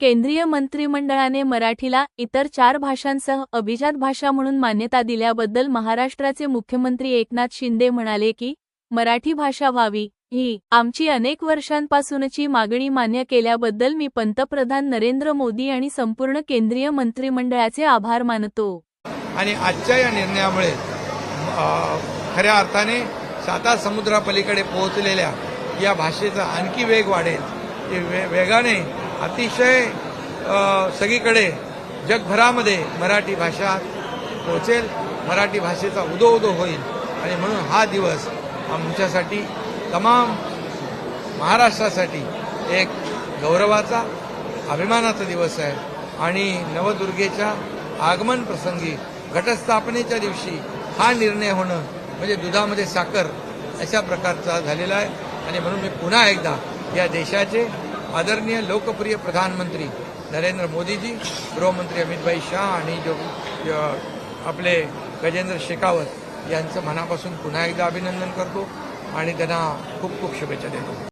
केंद्रीय मंत्रिमंडळाने मराठीला इतर चार भाषांसह अभिजात भाषा म्हणून मान्यता दिल्याबद्दल महाराष्ट्राचे मुख्यमंत्री एकनाथ शिंदे म्हणाले की मराठी भाषा व्हावी ही आमची अनेक वर्षांपासूनची मागणी मान्य केल्याबद्दल मी पंतप्रधान नरेंद्र मोदी आणि संपूर्ण केंद्रीय मंत्रिमंडळाचे आभार मानतो. आणि आजच्या या निर्णयामुळे खऱ्या अर्थाने साता समुद्रापलीकडे पोहोचलेल्या या भाषेचा आणखी वेग वाढेल. वेगाने अतिशय सगळीकडे जगभरामध्ये मराठी भाषा पोहोचेल. मराठी भाषेचा उदो उदो होईल. आणि म्हणून हा दिवस आमच्यासाठी तमाम महाराष्ट्रासाठी एक गौरवाचा अभिमानाचा दिवस आहे. आणि नवदुर्गेच्या आगमन प्रसंगी घटस्थापनेच्या दिवशी हा निर्णय होणं म्हणजे दुधामध्ये साखर अशा प्रकारचा झालेला आहे. आणि म्हणून मी पुन्हा एकदा या देशाचे आदरणीय लोकप्रिय प्रधानमंत्री नरेंद्र मोदीजी गृहमंत्री अमितभाई शाह आणि जो जो आपले गजेंद्र शेखावत यांचं मनापासून पुन्हा एकदा अभिनंदन करतो आणि त्यांना खूप खूप शुभेच्छा देतो.